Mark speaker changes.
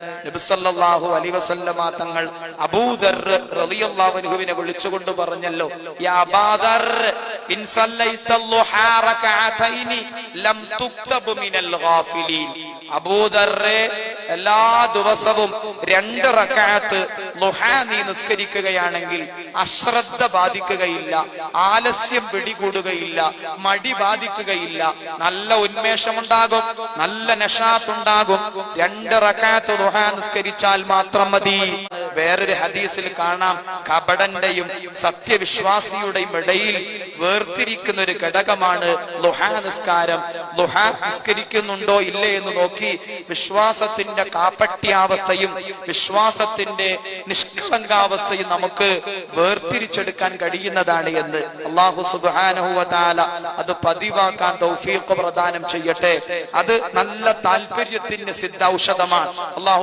Speaker 1: നബിസല്ലാഹു അലി വസല്ലമ തങ്ങൾ അബൂദർ റളിയല്ലാഹുവിനെ വിളിച്ചുകൊണ്ട് പറഞ്ഞല്ലോ അബാദർ എല്ലാ ദിവസവും രണ്ട് റകഅത്ത് ളുഹ നീ നിസ്കരിക്കുകയാണെങ്കിൽ അശ്രദ്ധ ബാധിക്കുകയില്ല ആലസ്യം പിടികൂടുകയില്ല മടി ബാധിക്കുകയില്ല. നല്ല ഉന്മേഷമുണ്ടാകും നല്ല നഷാത്തുണ്ടാകും. രണ്ട് റക്കാത്ത് ദുഹ നിസ്കരിച്ചാൽ മാത്രം മതി. വേറൊരു ഹദീസിൽ കാണാം കപടന്റെയും സത്യവിശ്വാസിയുടെയും ഇടയിൽ വേർതിരിക്കുന്ന ഒരു ഘടകമാണ് ലുഹ നിസ്കാരം. ലുഹ നിസ്കരിക്കുന്നുണ്ടോ ഇല്ലേ എന്ന് നോക്കി വിശ്വാസത്തിന്റെ കാപ്പട്യാവസ്ഥയും വിശ്വാസത്തിന്റെ നിഷ്കളങ്കാവസ്ഥയും നമുക്ക് വേർതിരിച്ചെടുക്കാൻ കഴിയുന്നതാണ് എന്ന് അള്ളാഹു സുബാനഹുവല അത് പതിവാക്കാൻ തൗഫീഖ് പ്രദാനം ചെയ്യട്ടെ. അത് നല്ല താല്പര്യത്തിന്റെ സിദ്ധ ഔഷധമാണ്. അള്ളാഹു